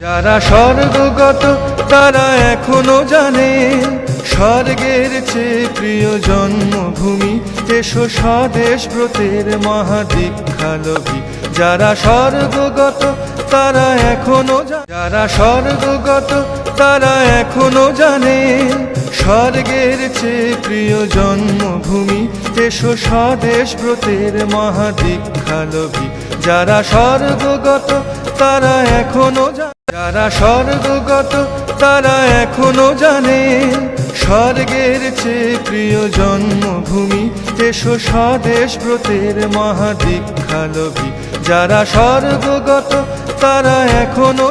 যারা স্বর্গগত, তারা এখনও জানে, স্বর্গের চেয়ে প্রিয় জন্মভূমি, এসো স্বদেশ ব্রতের মহাদীক্ষালভী। যারা স্বর্গগত, তারা এখনও যারা স্বর্গগত, তারা এখনও জানে, স্বর্গের চেয়ে প্রিয় জন্মভূমি, এসো স্বদেশ ব্রতের মহাদীক্ষালভী। যারা স্বর্গগত, তারা এখনও যারা স্বর্গগত, তারা এখনও জানে। স্বর্গের চেয়ে প্রিয় জন্মভূমি, এসো স্বদেশ ব্রতের মহাদীক্ষালভী। যারা স্বর্গগত, তারা এখনও